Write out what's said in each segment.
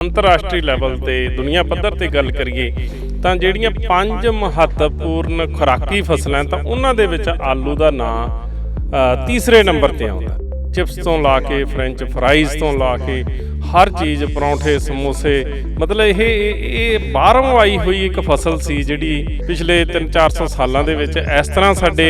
ਅੰਤਰਰਾਸ਼ਟਰੀ ਲੈਵਲ ਤੇ ਦੁਨੀਆ ਪੱਧਰ ਤੇ ਗੱਲ ਕਰੀਏ, ਤਾਂ ਜਿਹੜੀਆਂ ਪੰਜ ਮਹੱਤਵਪੂਰਨ ਖੁਰਾਕੀ ਫਸਲਾਂ ਤਾਂ ਉਹਨਾਂ ਦੇ ਵਿੱਚ ਆਲੂ ਦਾ ਨਾਂ ਤੀਸਰੇ ਨੰਬਰ ਤੇ ਆਉਂਦਾ। ਚਿਪਸ ਤੋਂ ਲਾ ਕੇ, ਫ੍ਰੈਂਚ ਫਰਾਈਜ਼ ਤੋਂ ਲਾ ਕੇ, ਹਰ ਚੀਜ਼, ਪਰੌਂਠੇ, ਸਮੋਸੇ, ਮਤਲਬ ਇਹ ਇਹ ਬਾਹਰੋਂ ਆਈ ਹੋਈ ਇੱਕ ਫਸਲ ਸੀ ਜਿਹੜੀ ਪਿਛਲੇ 3-400 ਸਾਲਾਂ ਦੇ ਵਿੱਚ ਇਸ ਤਰ੍ਹਾਂ ਸਾਡੇ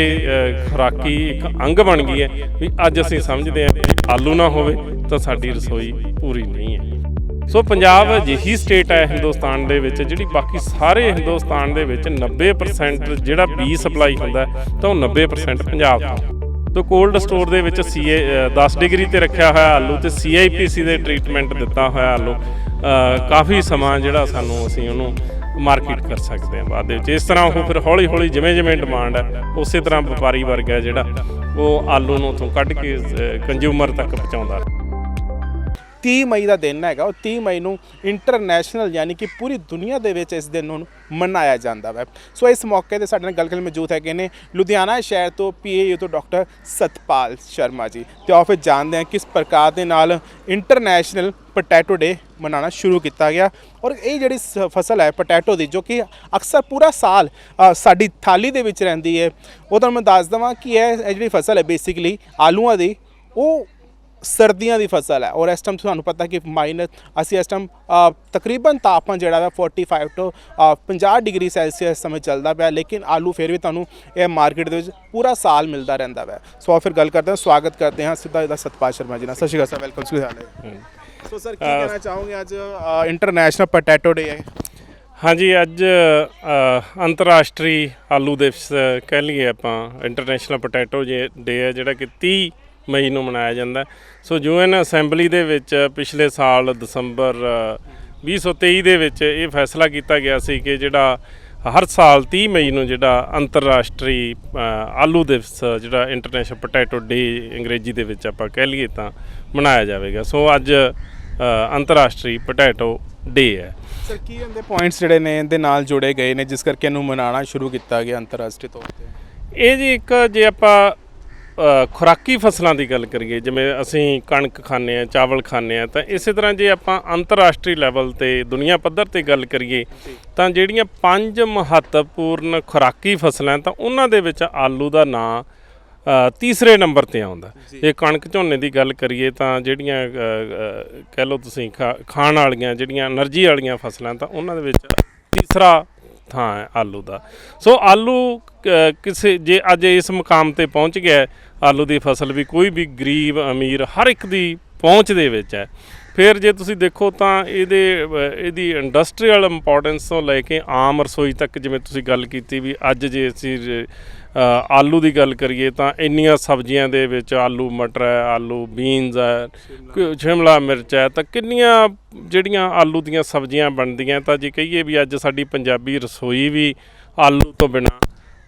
ਖੁਰਾਕੀ ਇੱਕ ਅੰਗ ਬਣ ਗਈ ਹੈ ਵੀ ਅੱਜ ਅਸੀਂ ਸਮਝਦੇ ਹਾਂ ਆਲੂ ਨਾ ਹੋਵੇ ਤਾਂ ਸਾਡੀ ਰਸੋਈ ਪੂਰੀ ਨਹੀਂ ਹੈ। ਸੋ ਪੰਜਾਬ ਅਜਿਹੀ ਸਟੇਟ ਹੈ ਹਿੰਦੁਸਤਾਨ ਦੇ ਵਿੱਚ ਜਿਹੜੀ ਬਾਕੀ ਸਾਰੇ ਹਿੰਦੁਸਤਾਨ ਦੇ ਵਿੱਚ 90% ਜਿਹੜਾ ਬੀ ਸਪਲਾਈ ਹੁੰਦਾ ਤਾਂ ਉਹ 90% ਪੰਜਾਬ ਤੋਂ। ਤੋ ਕੋਲਡ ਸਟੋਰ ਦੇ ਵਿੱਚ ਸੀਏ 10 ਡਿਗਰੀ ਤੇ ਰੱਖਿਆ ਹੋਇਆ ਆਲੂ ਤੇ ਸੀਆਈਪੀਸੀ ਦੇ ਟ੍ਰੀਟਮੈਂਟ ਦਿੱਤਾ ਹੋਇਆ ਆਲੂ। ਕਾਫੀ ਸਮਾਂ ਜਿਹੜਾ ਸਾਨੂੰ ਅਸੀਂ ਉਹਨੂੰ ਮਾਰਕੀਟ ਕਰ ਸਕਦੇ ਹਾਂ ਬਾਅਦ ਦੇ ਵਿੱਚ। ਇਸ ਤਰ੍ਹਾਂ ਉਹ ਫਿਰ ਹੌਲੀ ਹੌਲੀ ਜਿਵੇਂ ਜਿਵੇਂ ਡਿਮਾਂਡ ਹੈ, ਉਸੇ ਤਰ੍ਹਾਂ ਵਪਾਰੀ ਵਰਗ ਹੈ ਜਿਹੜਾ ਉਹ ਆਲੂ ਨੂੰ ਉੱਥੋਂ ਕੱਢ ਕੇ ਕੰਜ਼ਿਊਮਰ ਤੱਕ ਪਹੁੰਚਾਉਂਦਾ। 30 ਮਈ ਦਾ ਦਿਨ ਹੈਗਾ, ਉਹ 30 ਮਈ ਨੂੰ ਇੰਟਰਨੈਸ਼ਨਲ ਯਾਨੀ ਕਿ ਪੂਰੀ ਦੁਨੀਆ ਦੇ ਵਿੱਚ ਇਸ ਦਿਨ ਨੂੰ ਮਨਾਇਆ ਜਾਂਦਾ ਹੈ ਸੋ ਇਸ ਮੌਕੇ ਤੇ ਸਾਡੇ ਨਾਲ ਗੱਲ ਕਰਨ ਮੌਜੂਦ ਹੈਗੇ ਨੇ ਲੁਧਿਆਣਾ ਸ਼ਹਿਰ ਤੋਂ ਪੀਏਯੂ ਤੋਂ ਡਾਕਟਰ ਸਤਪਾਲ ਸ਼ਰਮਾ ਜੀ। ਤੇ ਆਓ ਫਿਰ ਜਾਣਦੇ ਹਾਂ ਕਿਸ ਪ੍ਰਕਾਰ ਦੇ ਨਾਲ ਇੰਟਰਨੈਸ਼ਨਲ ਪੋਟੈਟੋ ਡੇ ਮਨਾਉਣਾ ਸ਼ੁਰੂ ਕੀਤਾ ਗਿਆ। ਔਰ ਇਹ ਜਿਹੜੀ ਸ- ਫਸਲ ਹੈ ਪੋਟੈਟੋ ਦੀ, ਜੋ ਕਿ ਅਕਸਰ ਪੂਰਾ ਸਾਲ ਸਾਡੀ ਥਾਲੀ ਦੇ ਵਿੱਚ ਰਹਿੰਦੀ ਹੈ ਉਹ ਤੁਹਾਨੂੰ ਮੈਂ ਦੱਸ ਦਵਾਂ ਕਿ ਇਹ ਜਿਹੜੀ ਫਸਲ ਹੈ ਬੇਸਿਕਲੀ ਆਲੂਆਂ ਦੀ, ਉਹ ਸਰਦੀਆਂ ਦੀ ਫਸਲ ਹੈ। ਔਰ ਇਸ ਟਾਈਮ ਤੁਹਾਨੂੰ ਪਤਾ ਕਿ ਮਾਈਨਸ ਅਸੀਂ ਇਸ ਟਾਈਮ ਤਕਰੀਬਨ ਤਾਪਮਾਨ ਜਿਹੜਾ ਹੈ 45 ਤੋਂ ਅ, 50 ਡਿਗਰੀ ਸੈਲਸੀਅਸ ਸਮੇਂ ਚੱਲਦਾ ਪਿਆ। ਲੇਕਿਨ ਆਲੂ ਫਿਰ ਵੀ ਤੁਹਾਨੂੰ ਇਹ ਮਾਰਕੀਟ ਦੇ ਵਿੱਚ ਪੂਰਾ ਸਾਲ ਮਿਲਦਾ ਰਹਿੰਦਾ ਹੈ ਸੋ ਫਿਰ ਗੱਲ ਕਰਦੇ ਹਾਂ ਸਵਾਗਤ ਕਰਦੇ ਹਾਂ ਸਿੱਧਾ ਇਹਦਾ ਸਤਪਾਲ ਸ਼ਰਮਾ ਜੀ ਨਾਲ। ਸਤਿ ਸ਼੍ਰੀ ਅਕਾਲ ਸਰ ਵੈਲਕਮ ਟੂ ਹਾਲੇ ਸੋ ਸਰ ਕੀ ਕਹਿਣਾ ਚਾਹੋਗੇ ਅੱਜ ਇੰਟਰਨੈਸ਼ਨਲ ਪੋਟੈਟੋ ਡੇ ਹੈ? ਹਾਂਜੀ ਅੱਜ ਅੰਤਰਰਾਸ਼ਟਰੀ ਆਲੂ ਦਿਵਸ ਕਹਿ ਲਈਏ ਆਪਾਂ। ਇੰਟਰਨੈਸ਼ਨਲ ਪੋਟੈਟੋ ਡੇ ਹੈ ਜਿਹੜਾ ਕਿ 30 ਮਈ ਨੂੰ ਮਨਾਇਆ ਜਾਂਦਾ। ਸੋ ਯੂਐਨ ਅਸੈਂਬਲੀ ਦੇ ਵਿੱਚ ਪਿਛਲੇ ਸਾਲ ਦਸੰਬਰ ਅ, 2023 ਦੇ ਵਿੱਚ ਇਹ ਫੈਸਲਾ ਕੀਤਾ ਗਿਆ ਸੀ ਕਿ ਜਿਹੜਾ ਹਰ ਸਾਲ 30 ਮਈ ਨੂੰ ਜਿਹੜਾ ਅੰਤਰਰਾਸ਼ਟਰੀ ਆਲੂ ਦਿਵਸ ਜਿਹੜਾ ਇੰਟਰਨੈਸ਼ਨਲ ਪੋਟੈਟੋ ਡੇ ਅੰਗਰੇਜ਼ੀ ਦੇ ਵਿੱਚ ਆਪਾਂ ਕਹਿ ਲਈਏ ਤਾਂ ਮਨਾਇਆ ਜਾਵੇਗਾ। ਸੋ ਅੱਜ ਅੰਤਰਰਾਸ਼ਟਰੀ ਪੋਟੈਟੋ ਡੇ ਹੈ। ਸਰ ਕੀ ਇਹਦੇ ਪੁਆਇੰਟਸ ਜਿਹੜੇ ਨੇ ਇਹਦੇ ਨਾਲ ਜੁੜੇ ਗਏ ਨੇ ਜਿਸ ਕਰਕੇ ਇਹਨੂੰ ਮਨਾਉਣਾ ਸ਼ੁਰੂ ਕੀਤਾ ਗਿਆ ਅੰਤਰਰਾਸ਼ਟਰੀ ਤੌਰ ਤੇ? ਇਹ ਜੀ ਇੱਕ ਜੇ ਆਪਾਂ ਖੁਰਾਕੀ ਫਸਲਾਂ ਦੀ ਗੱਲ ਕਰੀਏ ਜਿਵੇਂ ਅਸੀਂ ਕਣਕ ਖਾਂਦੇ ਆ ਚਾਵਲ ਖਾਂਦੇ ਆ ਤਾਂ ਇਸੇ ਤਰ੍ਹਾਂ ਜੇ ਆਪਾਂ ਅੰਤਰਰਾਸ਼ਟਰੀ ਲੈਵਲ ਤੇ ਦੁਨੀਆ ਪੱਧਰ ਤੇ ਗੱਲ ਕਰੀਏ ਤਾਂ ਜਿਹੜੀਆਂ ਪੰਜ ਮਹੱਤਵਪੂਰਨ ਖੁਰਾਕੀ ਫਸਲਾਂ ਤਾਂ ਉਹਨਾਂ ਦੇ ਵਿੱਚ ਆਲੂ ਦਾ ਨਾਂ ਤੀਸਰੇ ਨੰਬਰ ਤੇ ਆਉਂਦਾ। ਜੇ। ਕਣਕ ਝੋਨੇ ਦੀ ਗੱਲ ਕਰੀਏ ਤਾਂ ਜਿਹੜੀਆਂ ਕਹਿ ਲਓ ਤੁਸੀਂ ਖਾਣ ਵਾਲੀਆਂ ਜਿਹੜੀਆਂ એનર્ਜੀ ਵਾਲੀਆਂ ਫਸਲਾਂ ਤਾਂ ਉਹਨਾਂ ਦੇ ਵਿੱਚ ਤੀਸਰਾ ਥਾਂ ਹੈ ਆਲੂ ਦਾ। ਸੋ ਆਲੂ ਕਿਸੇ ਜੇ ਅੱਜ ਇਸ ਮੁਕਾਮ ਤੇ ਪਹੁੰਚ ਗਿਆ ਆਲੂ ਦੀ ਫਸਲ ਵੀ ਕੋਈ ਵੀ ਗਰੀਬ ਅਮੀਰ ਹਰ ਇੱਕ ਦੀ ਪਹੁੰਚ ਦੇ ਵਿੱਚ ਹੈ। ਫਿਰ ਜੇ ਤੁਸੀਂ ਦੇਖੋ ਤਾਂ ਇਹਦੇ ਇਹਦੀ ਇੰਡਸਟਰੀਅਲ ਇੰਪੋਰਟੈਂਸ ਤੋਂ ਲੈ ਕੇ ਆਮ ਰਸੋਈ ਤੱਕ ਜਿਵੇਂ ਤੁਸੀਂ ਗੱਲ ਕੀਤੀ ਵੀ ਅੱਜ ਜੇ ਅਸੀਂ ਆਲੂ ਦੀ ਗੱਲ ਕਰੀਏ ਤਾਂ ਇੰਨੀਆਂ ਸਬਜ਼ੀਆਂ ਦੇ ਵਿੱਚ ਆਲੂ ਮਟਰ ਹੈ ਆਲੂ ਬੀਨਸ ਹੈ ਸ਼ਿਮਲਾ ਮਿਰਚ ਹੈ ਤਾਂ ਕਿੰਨੀਆਂ ਜਿਹੜੀਆਂ ਆਲੂ ਦੀਆਂ ਸਬਜ਼ੀਆਂ ਬਣਦੀਆਂ ਤਾਂ ਜੇ ਕਹੀਏ ਵੀ ਅੱਜ ਸਾਡੀ ਪੰਜਾਬੀ ਰਸੋਈ ਵੀ ਆਲੂ ਤੋਂ ਬਿਨਾ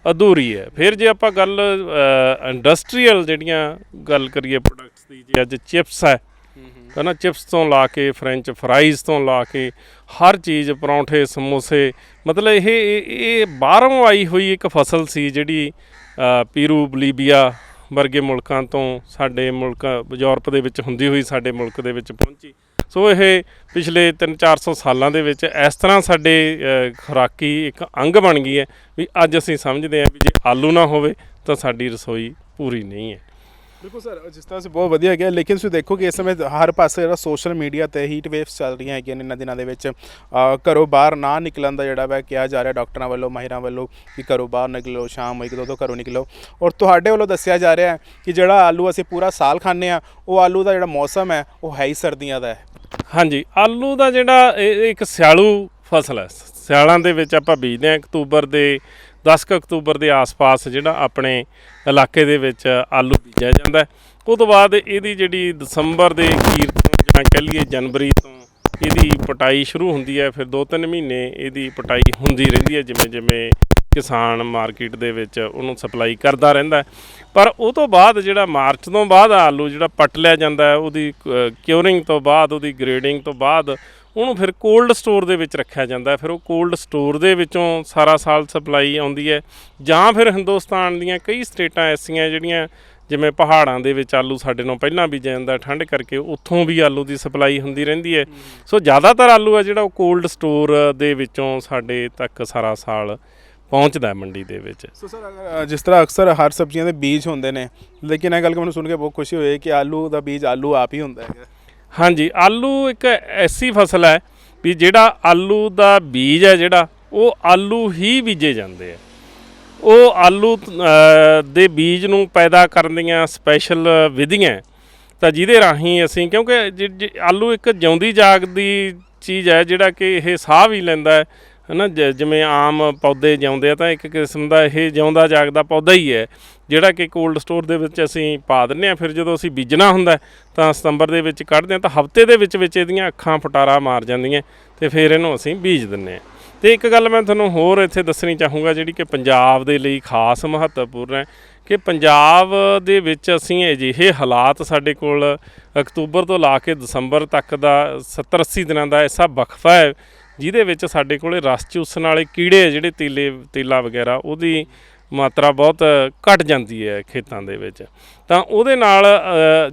ਅਧੂਰੀ ਹੈ। ਫਿਰ ਜੇ ਆਪਾਂ ਗੱਲ ਇੰਡਸਟਰੀਅਲ ਜਿਹੜੀਆਂ ਗੱਲ ਕਰੀਏ ਪ੍ਰੋਡਕਟਸ ਦੀ, ਜੇ ਅੱਜ ਚਿਪਸ ਹੈ, ਹਨਾ ਚਿਪਸ ਤੋਂ ਲਾ ਕੇ ਫ੍ਰੈਂਚ ਫਰਾਈਜ਼ ਤੋਂ ਲਾ ਕੇ, ਹਰ ਚੀਜ਼, ਪਰੌਂਠੇ, ਸਮੋਸੇ, ਮਤਲਬ ਇਹ ਇਹ ਇਹ ਬਾਹਰੋਂ ਆਈ ਹੋਈ ਇੱਕ ਫਸਲ ਸੀ ਜਿਹੜੀ ਪੀਰੂ, ਬਲੀਬੀਆ ਵਰਗੇ ਮੁਲਕਾਂ ਤੋਂ ਸਾਡੇ ਮੁਲਕ, ਯੂਰਪ ਦੇ ਵਿੱਚ ਹੁੰਦੀ ਹੋਈ ਸਾਡੇ ਮੁਲਕ ਦੇ ਵਿੱਚ ਪਹੁੰਚੀ। ਸੋ ਇਹ ਪਿਛਲੇ 3-400 ਸਾਲਾਂ ਦੇ ਵਿੱਚ ਇਸ ਤਰ੍ਹਾਂ ਸਾਡੇ ਖੁਰਾਕੀ ਇੱਕ ਅੰਗ ਬਣ ਗਈ ਹੈ ਵੀ ਅੱਜ ਅਸੀਂ ਸਮਝਦੇ ਹਾਂ ਵੀ ਜੇ ਆਲੂ ਨਾ ਹੋਵੇ ਤਾਂ ਸਾਡੀ ਰਸੋਈ ਪੂਰੀ ਨਹੀਂ ਹੈ। ਬਿਲਕੁਲ ਸਰ, ਜਿਸ ਤਰ੍ਹਾਂ ਸੇ ਬਹੁਤ ਵਧੀਆ ਗਿਆ ਲੇਕਿਨ ਤੁਸੀਂ ਦੇਖੋ ਕਿ ਇਸ ਸਮੇਂ ਹਰ ਪਾਸੇ ਜਿਹੜਾ ਸੋਸ਼ਲ ਮੀਡੀਆ ਤੇ ਹੀਟ ਵੇਵਸ ਚੱਲ ਰਹੀਆਂ ਹੈਗੀਆਂ ਨੇ ਇਹਨਾਂ ਦਿਨਾਂ ਦੇ ਵਿੱਚ। ਘਰੋਂ ਬਾਹਰ ਨਾ ਨਿਕਲਣ ਦਾ ਜਿਹੜਾ ਵਾ ਕਿਹਾ ਜਾ ਰਿਹਾ ਡਾਕਟਰਾਂ ਵੱਲੋਂ, ਮਾਹਿਰਾਂ ਵੱਲੋਂ ਕਿ ਘਰੋਂ ਬਾਹਰ ਨਿਕਲੋ, ਸ਼ਾਮ ਇੱਕ ਦੋ ਤੋਂ ਘਰੋਂ ਨਿਕਲੋ। ਔਰ ਤੁਹਾਡੇ ਵੱਲੋਂ ਦੱਸਿਆ ਜਾ ਰਿਹਾ ਕਿ ਜਿਹੜਾ ਆਲੂ ਅਸੀਂ ਪੂਰਾ ਸਾਲ ਖਾਂਦੇ ਆ ਉਹ ਆਲੂ ਦਾ ਜਿਹੜਾ ਮੌਸਮ ਹੈ, ਉਹ ਹੈ ਹੀ ਸਰਦੀਆਂ ਦਾ ਹੈ। ਹਾਂਜੀ, ਆਲੂ ਦਾ ਜਿਹੜਾ ਇਹ ਇੱਕ ਸਿਆਲੂ ਫਸਲ ਹੈ। ਸਿਆਲਾਂ ਦੇ ਵਿੱਚ ਆਪਾਂ ਬੀਜਦੇ ਹਾਂ ਅਕਤੂਬਰ ਦੇ 10 ਕੁ ਅਕਤੂਬਰ ਦੇ ਆਸ-ਪਾਸ ਜਿਹੜਾ ਆਪਣੇ ਇਲਾਕੇ ਦੇ ਵਿੱਚ ਆਲੂ ਬੀਜਿਆ ਜਾਂਦਾ ਉਹ ਤੋਂ ਬਾਅਦ ਇਹਦੀ ਜਿਹੜੀ ਦਸੰਬਰ ਦੇ ਅਖੀਰ ਤੋਂ ਜਾਂ ਕਹਿ ਲਈਏ ਜਨਵਰੀ ਤੋਂ ਇਹਦੀ ਪਟਾਈ ਸ਼ੁਰੂ ਹੁੰਦੀ ਹੈ। ਫਿਰ 2-3 ਮਹੀਨੇ ਇਹਦੀ ਪਟਾਈ ਹੁੰਦੀ ਰਹਿੰਦੀ ਹੈ ਜਿਵੇਂ ਜਿਵੇਂ ਕਿਸਾਨ ਮਾਰਕੀਟ ਦੇ ਵਿੱਚ ਉਹਨੂੰ ਸਪਲਾਈ ਕਰਦਾ ਰਹਿੰਦਾ। ਪਰ ਉਹ ਤੋਂ ਬਾਅਦ ਜਿਹੜਾ ਮਾਰਚ ਤੋਂ ਬਾਅਦ ਆਲੂ ਜਿਹੜਾ ਪੱਟ ਲਿਆ ਜਾਂਦਾ ਹੈ ਉਹਦੀ ਕਿਉਰਿੰਗ ਤੋਂ ਬਾਅਦ ਉਹਦੀ ਗ੍ਰੇਡਿੰਗ ਤੋਂ ਬਾਅਦ ਉਹਨੂੰ ਫਿਰ ਕੋਲਡ ਸਟੋਰ ਦੇ ਵਿੱਚ ਰੱਖਿਆ ਜਾਂਦਾ। ਫਿਰ ਉਹ ਕੋਲਡ ਸਟੋਰ ਦੇ ਵਿੱਚੋਂ ਸਾਰਾ ਸਾਲ ਸਪਲਾਈ ਆਉਂਦੀ ਹੈ ਜਾਂ ਫਿਰ ਹਿੰਦੁਸਤਾਨ ਦੀਆਂ ਕਈ ਸਟੇਟਾਂ ਐਸੀਆਂ ਜਿਹੜੀਆਂ ਜਿਵੇਂ ਪਹਾੜਾਂ ਦੇ ਵਿੱਚ ਆਲੂ ਸਾਡੇ ਨਾਲੋਂ ਪਹਿਲਾਂ ਬੀਜਿਆ ਜਾਂਦਾ ਠੰਡ ਕਰਕੇ ਉੱਥੋਂ ਵੀ ਆਲੂ ਦੀ ਸਪਲਾਈ ਹੁੰਦੀ ਰਹਿੰਦੀ ਹੈ ਸੋ ਜ਼ਿਆਦਾਤਰ ਆਲੂ ਹੈ ਜਿਹੜਾ ਉਹ ਕੋਲਡ ਸਟੋਰ ਦੇ ਵਿੱਚੋਂ ਸਾਡੇ ਤੱਕ ਸਾਰਾ ਸਾਲ ਪਹੁੰਚਦਾ ਹੈ ਮੰਡੀ ਦੇ ਵਿੱਚ। ਸੋ ਸਰ ਅਗਰ, ਜਿਸ ਤਰ੍ਹਾਂ ਅਕਸਰ ਹਰ ਸਬਜ਼ੀਆਂ ਦੇ ਬੀਜ ਹੁੰਦੇ ਨੇ ਲੇਕਿਨ ਇਹ ਗੱਲ ਮੈਨੂੰ ਸੁਣ ਕੇ ਬਹੁਤ ਖੁਸ਼ੀ ਹੋਈ ਕਿ ਆਲੂ ਦਾ ਬੀਜ ਆਲੂ ਆਪ ਹੀ ਹੁੰਦਾ ਹੈਗਾ। ਹਾਂਜੀ ਆਲੂ ਇੱਕ ਐਸੀ ਫਸਲ ਹੈ ਵੀ ਜਿਹੜਾ ਆਲੂ ਦਾ ਬੀਜ ਹੈ ਜਿਹੜਾ ਉਹ ਆਲੂ ਹੀ ਬੀਜੇ ਜਾਂਦੇ ਆ। ਉਹ ਆਲੂ ਦੇ ਬੀਜ ਨੂੰ ਪੈਦਾ ਕਰਨ ਦੀਆਂ ਸਪੈਸ਼ਲ ਵਿਧੀਆਂ ਤਾਂ ਜਿਹਦੇ ਰਾਹੀਂ ਅਸੀਂ ਕਿਉਂਕਿ ਆਲੂ ਇੱਕ ਜਿਉਂਦੀ ਜਾਗਦੀ ਚੀਜ਼ ਹੈ ਜਿਹੜਾ ਕਿ ਇਹ ਸਾਹ ਵੀ ਲੈਂਦਾ ਹੈ ਹਨਾ, ਜ- ਜਿਵੇਂ ਆਮ ਪੌਦੇ ਜਿਉਂਦੇ ਆ ਤਾਂ ਇੱਕ ਕਿਸਮ ਦਾ ਇਹ ਜਿਉਂਦਾ ਜਾਗਦਾ ਪੌਦਾ ਹੀ ਹੈ, ਜਿਹੜਾ ਕਿ ਕੋਲਡ ਸਟੋਰ ਦੇ ਵਿੱਚ ਅਸੀਂ ਪਾ ਦਿੰਨੇ ਆ ਫਿਰ ਜਦੋਂ ਅਸੀਂ ਬੀਜਣਾ ਹੁੰਦਾ, ਤਾਂ ਸਤੰਬਰ ਦੇ ਵਿੱਚ ਕੱਢਦੇ ਆ ਤਾਂ ਹਫ਼ਤੇ ਦੇ ਵਿੱਚ ਵਿੱਚ ਇਹਦੀਆਂ ਅੱਖਾਂ ਫਟਾਰਾ ਮਾਰ ਜਾਂਦੀਆਂ, ਤੇ ਫਿਰ ਇਹਨੂੰ ਅਸੀਂ ਬੀਜ ਦਿੰਨੇ ਆ ਤੇ ਇੱਕ ਗੱਲ ਮੈਂ ਤੁਹਾਨੂੰ ਹੋਰ ਇੱਥੇ ਦੱਸਣੀ ਚਾਹੂੰਗਾ, ਜਿਹੜੀ ਕਿ ਪੰਜਾਬ ਦੇ ਲਈ ਖਾਸ ਮਹੱਤਵਪੂਰਨ ਹੈ, ਕਿ ਪੰਜਾਬ ਦੇ ਵਿੱਚ ਅਸੀਂ ਅਜਿਹੇ ਹਾਲਾਤ ਸਾਡੇ ਕੋਲ ਅਕਤੂਬਰ ਤੋਂ ਲਾ ਕੇ ਦਸੰਬਰ ਤੱਕ ਦਾ 70 80 ਦਿਨਾਂ ਦਾ ਐਸਾ ਵਕਫਾ ਹੈ ਜਿਹਦੇ ਵਿੱਚ ਸਾਡੇ ਕੋਲੇ ਰਸ ਚੂਸਣ ਵਾਲੇ ਕੀੜੇ ਜਿਹੜੇ ਤੀਲੇ, ਤੀਲਾ ਵਗੈਰਾ, ਉਹਦੀ ਮਾਤਰਾ ਬਹੁਤ ਘਟ ਜਾਂਦੀ ਹੈ ਖੇਤਾਂ ਦੇ ਵਿੱਚ। ਤਾਂ ਉਹਦੇ ਨਾਲ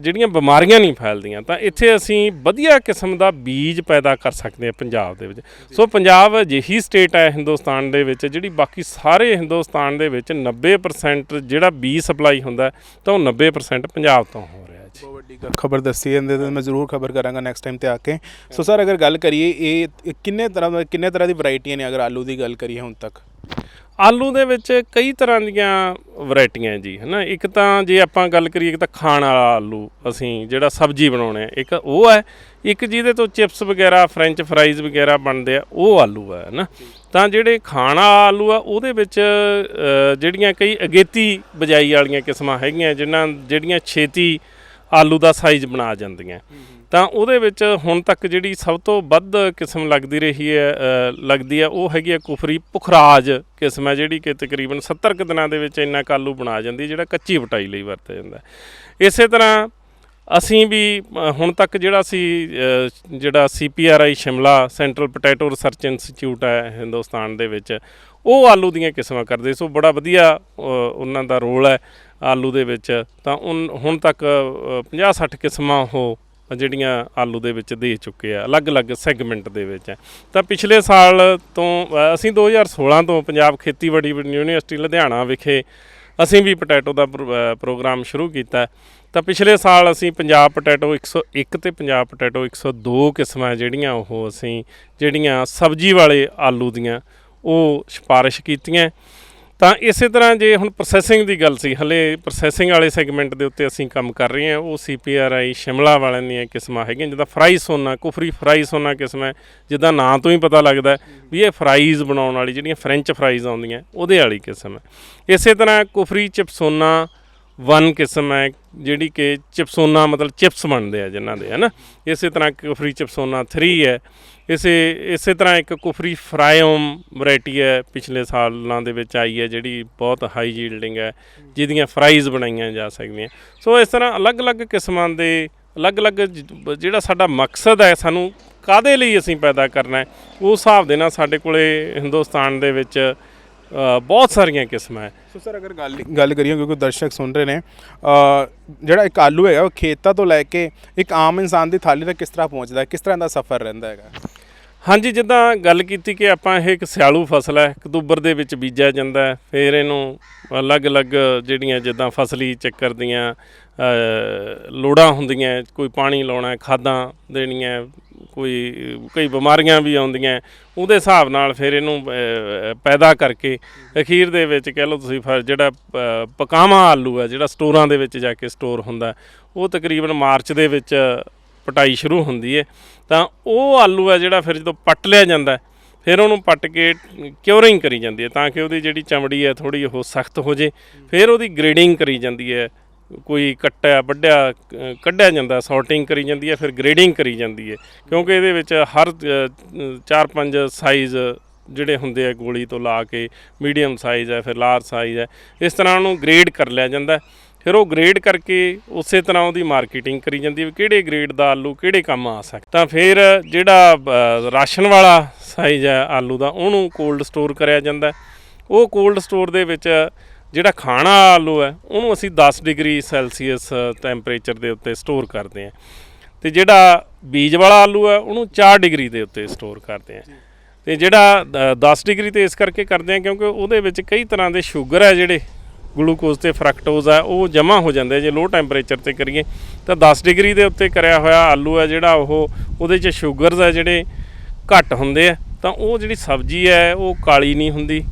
ਜਿਹੜੀਆਂ ਬਿਮਾਰੀਆਂ ਨਹੀਂ ਫੈਲਦੀਆਂ, ਤਾਂ ਇੱਥੇ ਅਸੀਂ ਵਧੀਆ ਕਿਸਮ ਦਾ ਬੀਜ ਪੈਦਾ ਕਰ ਸਕਦੇ ਹਾਂ ਪੰਜਾਬ ਦੇ ਵਿੱਚ। ਸੋ ਪੰਜਾਬ ਅਜਿਹੀ ਸਟੇਟ ਹੈ ਹਿੰਦੁਸਤਾਨ ਦੇ ਵਿੱਚ, ਜਿਹੜੀ ਬਾਕੀ ਸਾਰੇ ਹਿੰਦੁਸਤਾਨ ਦੇ ਵਿੱਚ 90% ਜਿਹੜਾ ਬੀਜ ਸਪਲਾਈ ਹੁੰਦਾ, ਤਾਂ ਉਹ 90% ਪੰਜਾਬ ਤੋਂ ਹੋ ਰਿਹਾ। ਜੀ ਬਹੁਤ ਵੱਡੀ ਖਬਰ ਦੱਸੀ ਇਹਦੇ ਤੇ ਮੈਂ ਜ਼ਰੂਰ ਖਬਰ ਕਰਾਂਗਾ ਨੈਕਸਟ ਟਾਈਮ ਤੇ ਆ ਕੇ। ਸੋ ਸਰ ਅਗਰ ਗੱਲ ਕਰੀਏ ਇਹ ਕਿੰਨੇ ਤਰ੍ਹਾਂ ਦਾ ਕਿੰਨੇ ਤਰ੍ਹਾਂ ਦੀ ਵੈਰਾਈਟੀਆਂ ਨੇ ਅਗਰ ਆਲੂ ਦੀ ਗੱਲ ਕਰੀਏ ਹੁਣ ਤੱਕ? ਆਲੂ ਦੇ ਵਿੱਚ ਕਈ ਤਰ੍ਹਾਂ ਦੀਆਂ ਵੈਰਾਈਟੀਆਂ ਜੀ ਹਨਾ? ਇੱਕ ਤਾਂ ਜੇ ਆਪਾਂ ਗੱਲ ਕਰੀਏ ਇੱਕ ਤਾਂ ਖਾਣ ਵਾਲਾ ਆਲੂ ਅਸੀਂ ਜਿਹੜਾ ਸਬਜ਼ੀ ਬਣਾਉਣੇ ਆ ਇੱਕ ਉਹ ਹੈ ਇੱਕ ਜਿਹਦੇ ਤੋਂ ਚਿਪਸ ਵਗੈਰਾ ਫ੍ਰੈਂਚ ਫਰਾਈਜ਼ ਵਗੈਰਾ ਬਣਦੇ ਆ ਉਹ ਆਲੂ ਹੈ ਹਨਾ? ਤਾਂ ਜਿਹੜੇ ਖਾਣਾ ਆਲੂ ਆ ਉਹਦੇ ਵਿੱਚ ਜਿਹੜੀਆਂ ਕਈ ਅਗੇਤੀ ਬਜਾਈ ਵਾਲੀਆਂ ਕਿਸਮਾਂ ਹੈਗੀਆਂ ਜਿਨ੍ਹਾਂ ਜਿਹੜੀਆਂ ਛੇਤੀ ਆਲੂ ਦਾ ਸਾਈਜ਼ ਬਣਾ ਜਾਂਦੀਆਂ। ਤਾਂ ਉਹਦੇ ਵਿੱਚ ਹੁਣ ਤੱਕ ਜਿਹੜੀ ਸਭ ਤੋਂ ਵੱਧ ਕਿਸਮ ਲੱਗਦੀ ਰਹੀ ਹੈ ਲੱਗਦੀ ਹੈ ਉਹ ਹੈਗੀ ਹੈ ਕੁਫਰੀ ਪੁਖਰਾਜ ਕਿਸਮ ਹੈ ਜਿਹੜੀ ਕਿ ਤਕਰੀਬਨ 70 ਕੁ ਦਿਨਾਂ ਦੇ ਵਿੱਚ ਇੰਨਾ ਕੁ ਆਲੂ ਬਣਾ ਜਾਂਦੀ ਹੈ ਜਿਹੜਾ ਕੱਚੀ ਵਟਾਈ ਲਈ ਵਰਤਿਆ ਜਾਂਦਾ। ਇਸੇ ਤਰ੍ਹਾਂ ਅਸੀਂ ਵੀ ਹੁਣ ਤੱਕ ਜਿਹੜਾ ਸੀ ਜਿਹੜਾ CPRI Shimla central potato research institute ਹੈ ਹਿੰਦੁਸਤਾਨ ਦੇ ਵਿੱਚ ਉਹ ਆਲੂ ਦੀਆਂ ਕਿਸਮਾਂ ਕਰਦੇ ਸੋ। ਬੜਾ ਵਧੀਆ ਉਹਨਾਂ ਦਾ ਰੋਲ ਹੈ। ਆਲੂ ਦੇ ਵਿੱਚ ਤਾਂ ਉਨ- ਹੁਣ ਤੱਕ 50-60 ਕਿਸਮਾਂ ਉਹ ਜਿਹੜੀਆਂ ਆਲੂ ਦੇ ਵਿੱਚ ਦੇ ਚੁੱਕੇ ਆ ਅਲੱਗ-ਅਲੱਗ ਸੈਗਮੈਂਟ ਦੇ ਵਿੱਚ ਤਾਂ ਪਿਛਲੇ ਸਾਲ ਤੋਂ ਅ, ਅਸੀਂ 2016 ਤੋਂ ਪੰਜਾਬ ਖੇਤੀਬਾੜੀ ਯੂਨੀਵਰਸਿਟੀ ਲੁਧਿਆਣਾ ਵਿਖੇ ਅਸੀਂ ਵੀ ਪੋਟੈਟੋ ਦਾ ਪ੍ਰੋ- ਪ੍ਰੋਗਰਾਮ ਸ਼ੁਰੂ ਕੀਤਾ। ਤਾਂ ਪਿਛਲੇ ਸਾਲ ਅਸੀਂ ਪੰਜਾਬ ਪੋਟੈਟੋ 101 ਤੇ ਪੰਜਾਬ ਪੋਟੈਟੋ 102 ਕਿਸਮਾਂ ਜਿਹੜੀਆਂ ਉਹ ਅਸੀਂ ਜਿਹੜੀਆਂ ਸਬਜ਼ੀ ਵਾਲੇ ਆਲੂ ਦੀਆਂ ਉਹ ਸਿਫਾਰਿਸ਼ ਕੀਤੀਆਂ। ਤਾਂ ਇਸੇ ਤਰ੍ਹਾਂ ਜੇ ਹੁਣ ਪ੍ਰੋਸੈਸਿੰਗ ਦੀ ਗੱਲ ਸੀ, ਹਲੇ ਪ੍ਰੋਸੈਸਿੰਗ ਵਾਲੇ ਸੈਗਮੈਂਟ ਦੇ ਉੱਤੇ ਅਸੀਂ ਕੰਮ ਕਰ ਰਹੇ ਹਾਂ, ਉਹ ਸੀਪੀਆਰਆਈ ਸ਼ਿਮਲਾ ਵਾਲਿਆਂ ਦੀਆਂ ਕਿਸਮਾਂ ਹੈਗੀਆਂ, ਜਿੱਦਾਂ ਫਰਾਈ ਸੋਨਾ, ਕੁਫਰੀ ਫਰਾਈ ਸੋਨਾ ਕਿਸਮ ਹੈ, ਜਿੱਦਾਂ ਨਾਂ ਤੋਂ ਹੀ ਪਤਾ ਲੱਗਦਾ ਵੀ ਇਹ ਫਰਾਈਜ਼ ਬਣਾਉਣ ਵਾਲੀ ਜਿਹੜੀਆਂ ਫ੍ਰੈਂਚ ਫਰਾਈਜ਼ ਆਉਂਦੀਆਂ, ਉਹਦੇ ਵਾਲੀ ਕਿਸਮ ਹੈ। ਇਸੇ ਤਰ੍ਹਾਂ ਕੁਫਰੀ ਚਿਪਸੋਨਾ ਵਨ ਕਿਸਮ ਹੈ, ਜਿਹੜੀ ਕਿ ਚਿਪਸੋਨਾ ਮਤਲਬ ਚਿਪਸ ਬਣਦੇ ਆ ਜਿਨ੍ਹਾਂ ਦੇ, ਹਨਾ? ਇਸੇ ਤਰ੍ਹਾਂ ਕੁਫਰੀ ਚਿਪਸੋਨਾ 3 ਹੈ। ਇਸੇ ਇਸੇ ਤਰ੍ਹਾਂ ਇੱਕ ਕੁਫਰੀ ਫਰਾਇਓਮ ਵੈਰਾਈਟੀ ਹੈ, ਪਿਛਲੇ ਸਾਲਾਂ ਦੇ ਵਿੱਚ ਆਈ ਹੈ, ਜਿਹੜੀ ਬਹੁਤ ਹਾਈ ਯੀਲਡਿੰਗ ਹੈ, ਜਿਹਦੀਆਂ ਫਰਾਈਜ਼ ਬਣਾਈਆਂ ਜਾ ਸਕਦੀਆਂ। ਸੋ ਇਸ ਤਰ੍ਹਾਂ ਅਲੱਗ-ਅਲੱਗ ਕਿਸਮਾਂ ਦੇ, ਅਲੱਗ-ਅਲੱਗ ਜਿਹੜਾ ਸਾਡਾ ਮਕਸਦ ਹੈ, ਸਾਨੂੰ ਕਾਦੇ ਲਈ ਅਸੀਂ ਪੈਦਾ ਕਰਨਾ ਹੈ, ਉਸ ਹਿਸਾਬ ਦੇ ਨਾਲ ਸਾਡੇ ਕੋਲੇ ਹਿੰਦੁਸਤਾਨ ਦੇ ਵਿੱਚ ਅ, ਬਹੁਤ ਸਾਰੀਆਂ ਕਿਸਮਾਂ ਹੈ। ਸੋ ਸਰ ਅਗਰ ਗੱਲ ਗੱਲ ਕਰੀਏ ਕਿਉਂਕਿ ਦਰਸ਼ਕ ਸੁਣ ਰਹੇ ਨੇ ਅ, ਜਿਹੜਾ ਇੱਕ ਆਲੂ ਹੈਗਾ ਉਹ ਖੇਤਾਂ ਤੋਂ ਲੈ ਕੇ ਇੱਕ ਆਮ ਇਨਸਾਨ ਦੀ ਥਾਲੀ ਤੱਕ ਕਿਸ ਤਰ੍ਹਾਂ ਪਹੁੰਚਦਾ ਹੈ? ਕਿਸ ਤਰ੍ਹਾਂ ਦਾ ਸਫ਼ਰ ਰਹਿੰਦਾ ਹੈਗਾ? ਹਾਂਜੀ ਜਿੱਦਾਂ ਗੱਲ ਕੀਤੀ ਕਿ ਆਪਾਂ ਇਹ ਇੱਕ ਸਿਆਲੂ ਫਸਲ ਹੈ ਅਕਤੂਬਰ ਦੇ ਵਿੱਚ ਬੀਜਿਆ ਜਾਂਦਾ ਹੈ ਫਿਰ ਇਹਨੂੰ ਅਲੱਗ-ਅਲੱਗ ਜਿਹੜੀਆਂ ਜਿੱਦਾਂ ਫਸਲੀ ਚੱਕਰ ਦੀਆਂ ਲੋੜਾਂ ਹੁੰਦੀਆਂ ਕੋਈ ਪਾਣੀ ਲਾਉਣਾ ਖਾਦਾਂ ਦੇਣੀਆਂ ਕੋਈ ਕਈ ਬਿਮਾਰੀਆਂ ਵੀ ਆਉਂਦੀਆਂ ਉਹਦੇ ਹਿਸਾਬ ਨਾਲ ਫਿਰ ਇਹਨੂੰ ਪੈਦਾ ਕਰਕੇ ਅਖੀਰ ਦੇ ਵਿੱਚ ਕਹਿ ਲਓ ਤੁਸੀਂ ਫਿਰ ਜਿਹੜਾ ਅ, ਪਕਾਵਾਂ ਆਲੂ ਹੈ ਜਿਹੜਾ ਸਟੋਰਾਂ ਦੇ ਵਿੱਚ ਜਾ ਕੇ ਸਟੋਰ ਹੁੰਦਾ ਉਹ ਤਕਰੀਬਨ ਮਾਰਚ ਦੇ ਵਿੱਚ ਪਟਾਈ ਸ਼ੁਰੂ ਹੁੰਦੀ ਹੈ ਤਾਂ ਉਹ ਆਲੂ ਹੈ ਜਿਹੜਾ ਫਿਰ ਜਦੋਂ ਪੱਟ ਲਿਆ ਜਾਂਦਾ, ਫਿਰ ਉਹਨੂੰ ਪੱਟ ਕੇ ਕਿਉਰਿੰਗ ਕਰੀ ਜਾਂਦੀ ਹੈ ਤਾਂ ਕਿ ਉਹਦੀ ਜਿਹੜੀ ਚਮੜੀ ਹੈ ਥੋੜੀ ਉਹ ਸਖਤ ਹੋ ਜੇ। ਫਿਰ ਉਹਦੀ ਗ੍ਰੇਡਿੰਗ ਕਰੀ ਜਾਂਦੀ ਹੈ ਕੋਈ ਕੱਟਿਆ, ਵੱਢਿਆ ਕੱਢਿਆ ਜਾਂਦਾ ਸੌਰਟਿੰਗ ਕਰੀ ਜਾਂਦੀ ਹੈ ਫਿਰ ਗ੍ਰੇਡਿੰਗ ਕਰੀ ਜਾਂਦੀ ਹੈ ਕਿਉਂਕਿ ਇਹਦੇ ਵਿੱਚ ਹਰ 4-5 ਸਾਈਜ਼ ਜਿਹੜੇ ਹੁੰਦੇ ਆ ਗੋਲੀ ਤੋਂ ਲਾ ਕੇ ਮੀਡੀਅਮ ਸਾਈਜ਼ ਹੈ ਫਿਰ ਲਾਰਜ ਸਾਈਜ਼ ਹੈ ਇਸ ਤਰ੍ਹਾਂ ਉਹਨੂੰ ਗ੍ਰੇਡ ਕਰ ਲਿਆ ਜਾਂਦਾ। ਫਿਰ ਉਹ ਗ੍ਰੇਡ ਕਰਕੇ ਉਸੇ ਤਰ੍ਹਾਂ ਉਹਦੀ ਮਾਰਕੀਟਿੰਗ ਕਰੀ ਜਾਂਦੀ ਹੈ ਵੀ ਕਿਹੜੇ ਗ੍ਰੇਡ ਦਾ ਆਲੂ ਕਿਹੜੇ ਕੰਮ ਆ ਸਕਦਾ। ਤਾਂ ਫਿਰ ਜਿਹੜਾ ਰਾਸ਼ਨ ਵਾਲਾ ਸਾਈਜ਼ ਹੈ ਆਲੂ ਦਾ ਉਹਨੂੰ ਕੋਲਡ ਸਟੋਰ ਕਰਿਆ ਜਾਂਦਾ ਉਹ ਕੋਲਡ ਸਟੋਰ ਦੇ ਵਿੱਚ ਜਿਹੜਾ ਖਾਣਾ ਆਲੂ ਹੈ ਉਹਨੂੰ ਅਸੀਂ 10 ਡਿਗਰੀ ਸੈਲਸੀਅਸ ਟੈਂਪਰੇਚਰ ਦੇ ਉੱਤੇ ਸਟੋਰ ਕਰਦੇ ਹਾਂ। ਤੇ ਜਿਹੜਾ ਬੀਜ ਵਾਲਾ ਆਲੂ ਹੈ ਉਹਨੂੰ 4 ਡਿਗਰੀ ਦੇ ਉੱਤੇ ਸਟੋਰ ਕਰਦੇ ਹਾਂ। ਤੇ ਜਿਹੜਾ ਅ, 10 ਡਿਗਰੀ ਤੇ ਇਸ ਕਰਕੇ ਕਰਦੇ ਹਾਂ ਕਿਉਂਕਿ ਉਹਦੇ ਵਿੱਚ ਕਈ ਤਰ੍ਹਾਂ ਦੇ ਸ਼ੂਗਰ ਹੈ ਜਿਹੜੇ ਗਲੂਕੋਜ਼ ਤੇ ਫਰਕਟੋਜ਼ ਆ, ਉਹ ਜਮ੍ਹਾਂ ਹੋ ਜਾਂਦੇ ਆ ਜੇ ਲੋ ਟੈਂਪਰੇਚਰ ਤੇ ਕਰੀਏ। ਤਾਂ 10 ਡਿਗਰੀ ਦੇ ਉੱਤੇ ਕਰਿਆ ਹੋਇਆ ਆਲੂ ਹੈ ਜਿਹੜਾ ਉਹ, ਉਹਦੇ 'ਚ ਸ਼ੂਗਰਸ ਹੈ ਜਿਹੜੇ ਘੱਟ ਹੁੰਦੇ ਆ। ਤਾਂ ਉਹ ਜਿਹੜੀ ਸਬਜ਼ੀ ਹੈ ਉਹ ਕਾਲੀ ਨਹੀਂ ਹੁੰਦੀ।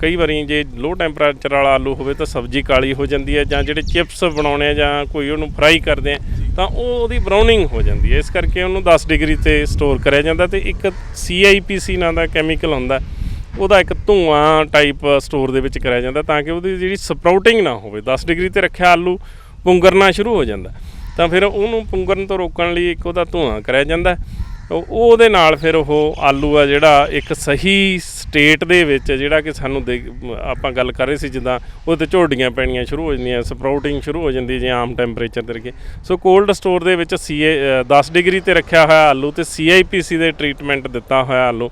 ਕਈ ਵਾਰੀ ਜੇ ਲੋ ਟੈਂਪਰੇਚਰ ਵਾਲਾ ਆਲੂ ਹੋਵੇ ਤਾਂ ਸਬਜ਼ੀ ਕਾਲੀ ਹੋ ਜਾਂਦੀ ਹੈ ਜਾਂ ਜਿਹੜੇ ਚਿਪਸ ਬਣਾਉਣੇ ਆ ਜਾਂ ਕੋਈ ਉਹਨੂੰ ਫਰਾਈ ਕਰਦੇ ਆ, ਤਾਂ ਉਹ ਉਹਦੀ ਬਰਾਊਨਿੰਗ ਹੋ ਜਾਂਦੀ ਹੈ ਇਸ ਕਰਕੇ ਉਹਨੂੰ 10 ਡਿਗਰੀ ਤੇ ਸਟੋਰ ਕਰਿਆ ਜਾਂਦਾ ਤੇ ਇੱਕ CIPC ਨਾਂ ਦਾ ਕੈਮੀਕਲ ਹੁੰਦਾ। ਉਹਦਾ ਇੱਕ ਧੂਆਂ ਟਾਈਪ ਸਟੋਰ ਦੇ ਵਿੱਚ ਕਰਿਆ ਜਾਂਦਾ ਤਾਂ ਕਿ ਉਹਦੀ ਜਿਹੜੀ ਸਪਰਾਊਟਿੰਗ ਨਾ ਹੋਵੇ 10 ਡਿਗਰੀ ਤੇ ਰੱਖਿਆ ਆਲੂ, ਪੁੰਗਰਨਾ ਸ਼ੁਰੂ ਹੋ ਜਾਂਦਾ। ਤਾਂ ਫਿਰ ਉਹਨੂੰ ਪੁੰਗਰਨ ਤੋਂ ਰੋਕਣ ਲਈ ਇੱਕ ਉਹਦਾ ਧੂਆਂ ਕਰਿਆ ਜਾਂਦਾ। ਉਹਦੇ ਨਾਲ ਫਿਰ ਉਹ ਆਲੂ ਆ ਜਿਹੜਾ ਇੱਕ ਸਹੀ ਸਟੇਟ ਦੇ ਵਿੱਚ ਜਿਹੜਾ ਕਿ ਸਾਨੂੰ ਦੇ- ਆਪਾਂ ਗੱਲ ਕਰ ਰਹੇ ਸੀ ਜਿੱਦਾਂ ਉਹਦੇ ਤੇ ਝੋਡੀਆਂ ਪੈਣੀਆਂ ਸ਼ੁਰੂ ਹੋ ਜਾਂਦੀਆਂ ਸਪਰਾਊਟਿੰਗ ਸ਼ੁਰੂ ਹੋ ਜਾਂਦੀ ਜੇ ਆਮ ਟੈਂਪਰੇਚਰ ਤੇ ਰਕੇ ਸੋ ਕੋਲਡ ਸਟੋਰ ਦੇ ਵਿੱਚ ਸੀ 10 ਡਿਗਰੀ ਤੇ ਰੱਖਿਆ ਹੋਇਆ ਆਲੂ ਤੇ CIPC ਦੇ ਟ੍ਰੀਟਮੈਂਟ ਦਿੱਤਾ ਹੋਇਆ ਆਲੂ।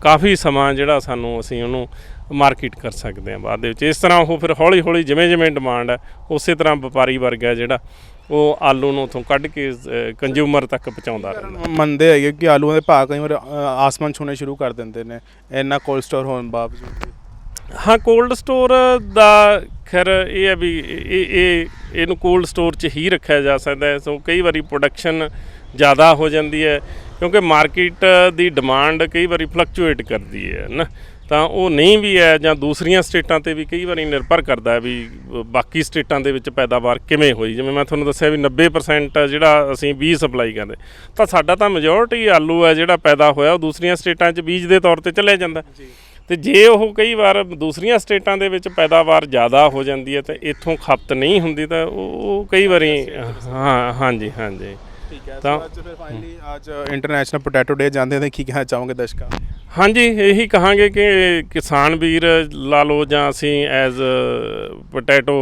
ਕਾਫੀ ਸਮਾਂ ਜਿਹੜਾ ਸਾਨੂੰ ਅਸੀਂ ਉਹਨੂੰ ਮਾਰਕੀਟ ਕਰ ਸਕਦੇ ਹਾਂ ਬਾਅਦ ਦੇ ਵਿੱਚ। ਇਸ ਤਰ੍ਹਾਂ ਉਹ ਫਿਰ ਹੌਲੀ ਹੌਲੀ ਜਿਵੇਂ ਜਿਵੇਂ ਡਿਮਾਂਡ ਹੈ ਉਸੇ ਤਰ੍ਹਾਂ ਵਪਾਰੀ ਵਰਗ ਹੈ ਜਿਹੜਾ ਉਹ ਆਲੂ ਨੂੰ ਉਥੋਂ ਕੱਢ ਕੇ ਕੰਜ਼ਿਊਮਰ ਤੱਕ ਪਹੁੰਚਾਉਂਦਾ ਰਹਿੰਦਾ। ਮੰਨਦੇ ਹੈਗੇ ਕਿ ਆਲੂਆਂ ਦੇ ਭਾਅ ਕਈ ਵਾਰ ਆਸਮਾਨ ਛੂਣੇ ਸ਼ੁਰੂ ਕਰ ਦਿੰਦੇ ਨੇ। ਇੰਨਾ ਕੋਲਡ ਸਟੋਰ ਹੋਣ ਬਾਵਜੂਦ। ਹਾਂ ਕੋਲਡ ਸਟੋਰ ਦਾ ਖੈਰ ਇਹ ਹੈ ਵੀ ਇਹ ਇਹ ਇਹਨੂੰ ਕੋਲਡ ਸਟੋਰ 'ਚ ਹੀ ਰੱਖਿਆ ਜਾ ਸਕਦਾ ਹੈ। ਸੋ ਕਈ ਵਾਰੀ ਪ੍ਰੋਡਕਸ਼ਨ ਜ਼ਿਆਦਾ ਹੋ ਜਾਂਦੀ ਹੈ। ਕਿਉਂਕਿ ਮਾਰਕੀਟ ਦੀ ਡਿਮਾਂਡ ਕਈ ਵਾਰੀ ਫਲਕਚੁਏਟ ਕਰਦੀ ਹੈ ਨਾ? ਤਾਂ ਉਹ ਨਹੀਂ ਵੀ ਹੈ ਜਾਂ ਦੂਸਰੀਆਂ ਸਟੇਟਾਂ ਤੇ ਵੀ ਕਈ ਵਾਰੀ ਨਿਰਭਰ ਕਰਦਾ ਹੈ ਵੀ ਬਾਕੀ ਸਟੇਟਾਂ ਦੇ ਵਿੱਚ ਪੈਦਾਵਾਰ ਕਿਵੇਂ ਹੋਈ। ਜਿਵੇਂ ਮੈਂ ਤੁਹਾਨੂੰ ਦੱਸਿਆ ਵੀ 90% ਜਿਹੜਾ ਅਸੀਂ ਬੀਜ ਸਪਲਾਈ ਕਰਦੇ ਤਾਂ ਸਾਡਾ ਤਾਂ ਮੈਜੋਰਿਟੀ ਆਲੂ ਹੈ ਜਿਹੜਾ ਪੈਦਾ ਹੋਇਆ ਉਹ ਦੂਸਰੀਆਂ ਸਟੇਟਾਂ 'ਚ ਬੀਜ ਦੇ ਤੌਰ ਤੇ ਚਲੇ ਜਾਂਦਾ। ਤੇ ਜੇ ਉਹ ਕਈ ਵਾਰ ਦੂਸਰੀਆਂ ਸਟੇਟਾਂ ਦੇ ਵਿੱਚ ਪੈਦਾਵਾਰ ਜ਼ਿਆਦਾ ਹੋ ਜਾਂਦੀ ਹੈ ਤੇ ਇੱਥੋਂ ਖਪਤ ਨਹੀਂ ਹੁੰਦੀ ਤਾਂ ਉਹ ਕਈ ਵਾਰੀ ਹਾਂ ਹਾਂਜੀ ਹਾਂਜੀ। ਠੀਕ ਹੈ ਤਾਂ- ਅੱਜ ਫਿਰ ਫਾਈਨਲੀ ਅੱਜ ਇੰਟਰਨੈਸ਼ਨਲ ਪੋਟੈਟੋ ਡੇ ਜਾਂਦੇ ਤੇ ਕੀ ਕਹਿਣਾ ਚਾਹੋਗੇ ਦਰਸ਼ਕਾਂ ਨੂੰ? ਹਾਂਜੀ ਇਹੀ ਕਹਾਂਗੇ ਕਿ ਕਿਸਾਨ ਵੀਰ ਲਾ ਲਓ ਜਾਂ ਅਸੀਂ ਐਜ਼ ਪੋਟੈਟੋ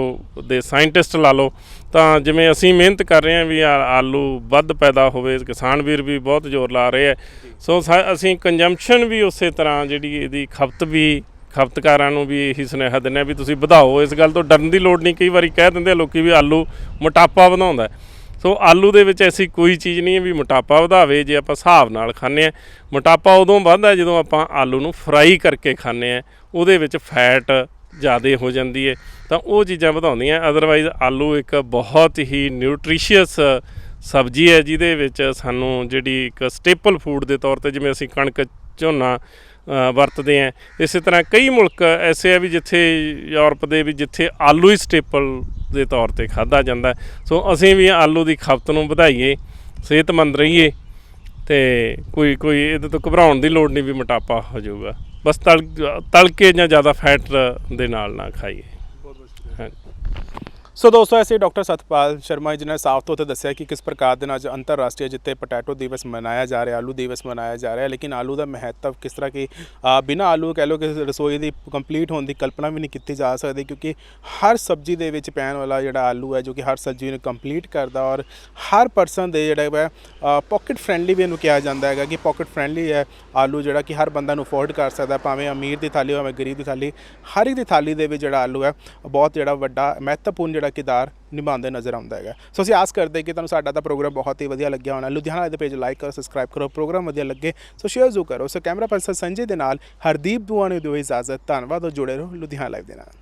ਦੇ ਸਾਇੰਟਿਸਟ ਲਾ ਲਓ ਤਾਂ ਜਿਵੇਂ ਅਸੀਂ ਮਿਹਨਤ ਕਰ ਰਹੇ ਹਾਂ ਵੀ ਆ- ਆਲੂ ਵੱਧ ਪੈਦਾ ਹੋਵੇ ਕਿਸਾਨ ਵੀਰ ਵੀ ਬਹੁਤ ਜ਼ੋਰ ਲਾ ਰਹੇ ਹੈ ਸੋ ਸਾ- ਅਸੀਂ ਕੰਜੰਪਸ਼ਨ ਵੀ ਉਸੇ ਤਰ੍ਹਾਂ ਜਿਹੜੀ ਇਹਦੀ ਖਪਤ ਵੀ ਖਪਤਕਾਰਾਂ ਨੂੰ ਵੀ ਇਹੀ ਸੁਨੇਹਾ ਦਿੰਦੇ ਹਾਂ ਵੀ ਤੁਸੀਂ ਵਧਾਓ ਇਸ ਗੱਲ ਤੋਂ ਡਰਨ ਦੀ ਲੋੜ ਨਹੀਂ ਕਈ ਵਾਰੀ ਕਹਿ ਦਿੰਦੇ ਆ ਲੋਕੀ ਵੀ ਆਲੂ ਮੋਟਾਪਾ ਵਧਾਉਂਦਾ ਹੈ। ਸੋ ਆਲੂ ਦੇ ਵਿੱਚ ਐਸੀ ਕੋਈ ਚੀਜ਼ ਨਹੀਂ ਹੈ ਵੀ ਮੋਟਾਪਾ ਵਧਾਵੇ, ਜੇ ਆਪਾਂ ਹਿਸਾਬ ਨਾਲ ਖਾਂਦੇ ਆ ਮੋਟਾਪਾ ਉਦੋਂ ਵੱਧਦਾ ਜਦੋਂ ਆਪਾਂ ਆਲੂ ਨੂੰ ਫਰਾਈ ਕਰਕੇ ਖਾਂਦੇ ਆ ਉਹਦੇ ਵਿੱਚ ਫੈਟ ਜ਼ਿਆਦਾ ਹੋ ਜਾਂਦੀ ਹੈ। ਤਾਂ ਉਹ ਚੀਜ਼ਾਂ ਵਧਾਉਂਦੀਆਂ। ਅਦਰਵਾਈਜ਼ ਆਲੂ ਇੱਕ ਬਹੁਤ ਹੀ ਨਿਊਟ੍ਰੀਸ਼ੀਅਸ ਸਬਜ਼ੀ ਹੈ, ਜਿਹਦੇ ਵਿੱਚ ਸਾਨੂੰ ਜਿਹੜੀ ਇੱਕ ਸਟੇਪਲ ਫੂਡ ਦੇ ਤੌਰ ਤੇ ਜਿਵੇਂ ਅਸੀਂ ਕਣਕ, ਝੋਨਾ ਵਰਤਦੇ ਆ ਇਸੇ ਤਰ੍ਹਾਂ ਕਈ ਮੁਲਕ ਐਸੇ ਆ ਵੀ ਜਿੱਥੇ ਯੂਰਪ ਦੇ ਵੀ ਜਿੱਥੇ ਆਲੂ ਹੀ ਸਟੇਪਲ ਦੇ ਤੌਰ ਤੇ ਖਾਦਾ ਜਾਂਦਾ ਸੋ ਅਸੀਂ ਵੀ ਆਲੂ ਦੀ ਖਪਤ ਨੂੰ ਵਧਾਈਏ, ਸਿਹਤਮੰਦ ਰਹੀਏ ਤੇ ਕੋਈ ਕੋਈ ਇਹਦੇ ਤੋਂ ਘਬਰਾਉਣ ਦੀ ਲੋੜ ਨਹੀਂ ਵੀ ਮੋਟਾਪਾ ਹੋ ਜਾਊਗਾ। ਬਸ ਤਲ ਤਲ ਜਾਂ ਜ਼ਿਆਦਾ ਫੈਟ ਦੇ ਨਾਲ ਨਾ ਖਾਈਏ। ਸੋ ਦੋਸਤੋ ਐਸੇ ਡਾਕਟਰ ਸਤਪਾਲ ਸ਼ਰਮਾ ਜੀ ਨੇ ਸਾਫ਼ ਤੌਰ ਤੇ ਦੱਸਿਆ ਕਿ ਕਿਸ ਪ੍ਰਕਾਰ ਦੇ ਨਾਲ ਅੱਜ ਅੰਤਰਰਾਸ਼ਟਰੀ ਜਿੱਤੇ ਪੋਟੈਟੋ ਦਿਵਸ ਮਨਾਇਆ ਜਾ ਰਿਹਾ ਆਲੂ ਦਿਵਸ ਮਨਾਇਆ ਜਾ ਰਿਹਾ ਲੇਕਿਨ ਆਲੂ ਦਾ ਮਹੱਤਵ ਕਿਸ ਤਰ੍ਹਾਂ ਕਿ ਅ, ਬਿਨਾਂ ਆਲੂ ਕਹਿ ਲਓ ਕਿ ਰਸੋਈ ਦੀ ਕੰਪਲੀਟ ਹੋਣ ਦੀ ਕਲਪਨਾ ਵੀ ਨਹੀਂ ਕੀਤੀ ਜਾ ਸਕਦੀ ਕਿਉਂਕਿ ਹਰ ਸਬਜ਼ੀ ਦੇ ਵਿੱਚ ਪੈਣ ਵਾਲਾ ਜਿਹੜਾ ਆਲੂ ਹੈ ਜੋ ਕਿ ਹਰ ਸਬਜ਼ੀ ਨੂੰ ਕੰਪਲੀਟ ਕਰਦਾ ਔਰ ਹਰ ਪਰਸਨ ਦੇ ਜਿਹੜਾ ਹੈ ਪਾਕਟ ਫ੍ਰੈਂਡਲੀ ਵੀ ਇਹਨੂੰ ਕਿਹਾ ਜਾਂਦਾ ਹੈਗਾ ਕਿ ਪਾਕਟ ਫ੍ਰੈਂਡਲੀ ਹੈ ਆਲੂ ਜਿਹੜਾ ਕਿ ਹਰ ਬੰਦਾ ਨੂੰ ਅਫੋਰਡ ਕਰ ਸਕਦਾ ਭਾਵੇਂ ਅਮੀਰ ਦੀ ਥਾਲੀ ਹੋਵੇ ਗਰੀਬ ਦੀ ਥਾਲੀ ਹਰ ਇੱਕ ਦੀ ਥਾਲੀ ਦੇ ਵਿੱਚ ਜਿਹੜਾ ਆਲੂ ਹੈ ਬਹੁਤ ਜਿਹੜਾ ਵੱਡਾ ਮਹੱਤਵਪੂਰਨ ਜਿਹੜਾ ਕਿਰਦਾਰ ਨਿਭਾਉਂਦੇ ਨਜ਼ਰ ਆਉਂਦਾ ਹੈਗਾ। ਸੋ ਅਸੀਂ ਆਸ ਕਰਦੇ ਕਿ ਤੁਹਾਨੂੰ ਸਾਡਾ ਤਾਂ ਪ੍ਰੋਗਰਾਮ ਬਹੁਤ ਹੀ ਵਧੀਆ ਲੱਗਿਆ ਹੋਣਾ। ਲੁਧਿਆਣਾ ਦੇ ਪੇਜ ਲਾਈਕ ਕਰੋ ਸਬਸਕ੍ਰਾਈਬ ਕਰੋ, ਪ੍ਰੋਗਰਾਮ ਵਧੀਆ ਲੱਗੇ ਸੋ ਸ਼ੇਅਰ ਜ਼ਰੂਰ ਕਰੋ। ਸੋ ਕੈਮਰਾ ਪਰਸਨ ਸੰਜੇ ਦੇ ਨਾਲ ਹਰਦੀਪ ਦੁਆ ਨੂੰ ਦਿਓ ਇਜਾਜ਼ਤ। ਧੰਨਵਾਦ ਔਰ ਜੁੜੇ ਰਹੋ ਲੁਧਿਆਣਾ ਲਾਈਵ ਦੇ ਨਾਲ।